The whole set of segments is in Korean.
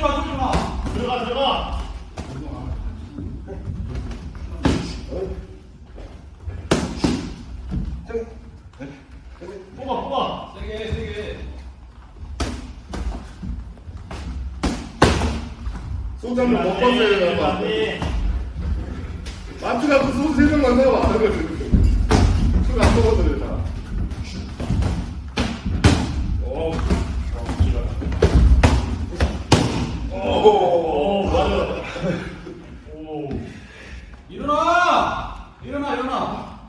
들어가 들어가 뽑아 뽑아 세게 세게 소장을 못 봤어요 나 마트가 그 소세 명만 사와 술안 먹어도 오. 오 맞아 오 일어나. 일어나 일어나.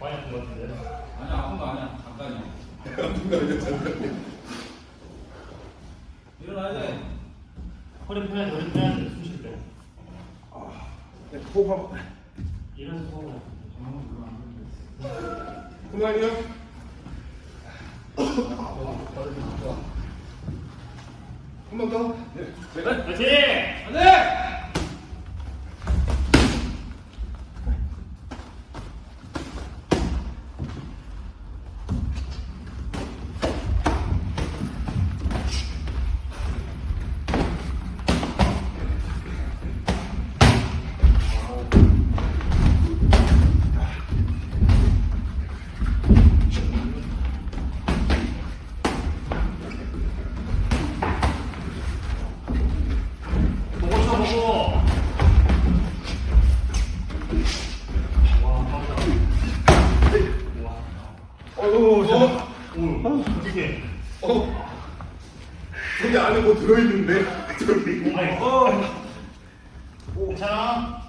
많이 아픈 것 같은데 아니야 아픈 거 아니야. 잠깐이야. 누가 이제 잠깐. 일어나야 돼. 허리 펴야 돼 허리 펴야 돼 숨쉴 때 호흡 한번. 이런 거 그만이요? 한 번 더? 네. 네. 파이팅 안 돼. 어우, 저. 오 어떻게 어. 저기 안에 뭐 들어있는데? 저기. 아이 어 괜찮아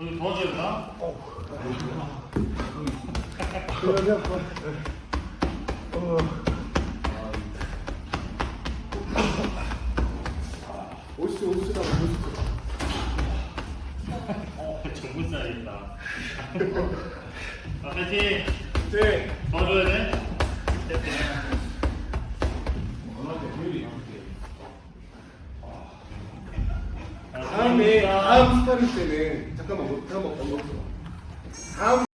여기 도와줘야 되나 오시죠, 오시죠, 오시죠. 어 정분 써야겠다 아 파이팅 네. 도와줘야 돼 너한테 효율이 이렇게. 다음에, 다음 스파링 때는, 잠깐만, 뭐, 잠깐만, 뭐, 다음